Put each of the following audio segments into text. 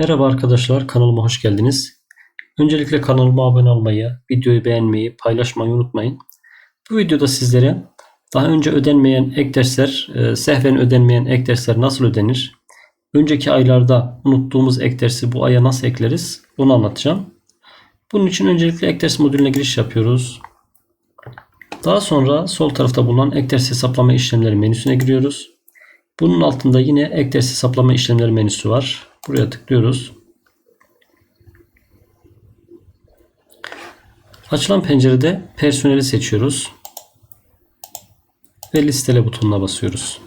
Merhaba arkadaşlar, kanalıma hoş geldiniz. Öncelikle kanalıma abone olmayı, videoyu beğenmeyi, paylaşmayı unutmayın. Bu videoda sizlere daha önce ödenmeyen ek dersler, e, sehven ödenmeyen ek dersler nasıl ödenir? Önceki aylarda unuttuğumuz ek dersi bu aya nasıl ekleriz? Bunu anlatacağım. Bunun için öncelikle ek ders modülüne giriş yapıyoruz. Daha sonra sol tarafta bulunan ek ders hesaplama işlemleri menüsüne giriyoruz. Bunun altında yine ek ders hesaplama işlemleri menüsü var. Buraya tıklıyoruz. Açılan pencerede personeli seçiyoruz. Ve listele butonuna basıyoruz.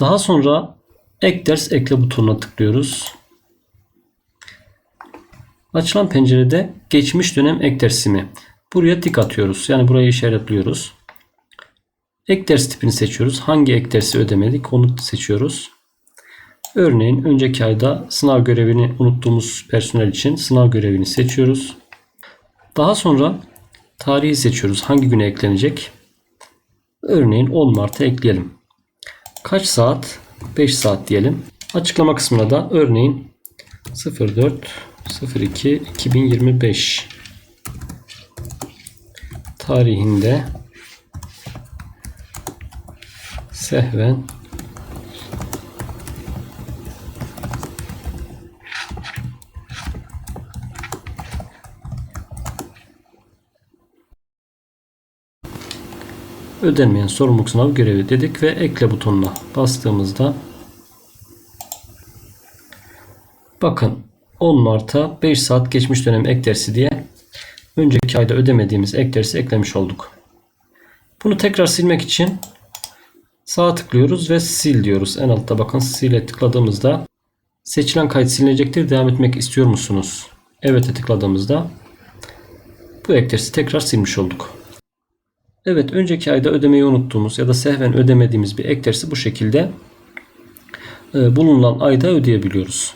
Daha sonra ek ders ekle butonuna tıklıyoruz. Açılan pencerede geçmiş dönem ek dersimi. Buraya tik atıyoruz. Yani burayı işaretliyoruz. Ek ders tipini seçiyoruz. Hangi ek dersi ödemedik onu seçiyoruz. Örneğin önceki ayda sınav görevini unuttuğumuz personel için sınav görevini seçiyoruz. Daha sonra tarihi seçiyoruz. Hangi güne eklenecek? Örneğin 10 Mart'a ekleyelim. Kaç saat? 5 saat diyelim. Açıklama kısmına da örneğin 04 02 2025 tarihinde sehven ödenmeyen sorumluluk sınav görevi dedik ve ekle butonuna bastığımızda bakın 10 Mart'a 5 saat geçmiş dönem ek dersi diye önceki ayda ödemediğimiz ek dersi eklemiş olduk. Bunu tekrar silmek için Sağa tıklıyoruz ve sil diyoruz. En altta bakın sile tıkladığımızda seçilen kayıt silinecektir. Devam etmek istiyor musunuz? Evet'e tıkladığımızda bu ek dersi tekrar silmiş olduk. Evet önceki ayda ödemeyi unuttuğumuz ya da sehven ödemediğimiz bir ek dersi bu şekilde e, bulunan ayda ödeyebiliyoruz.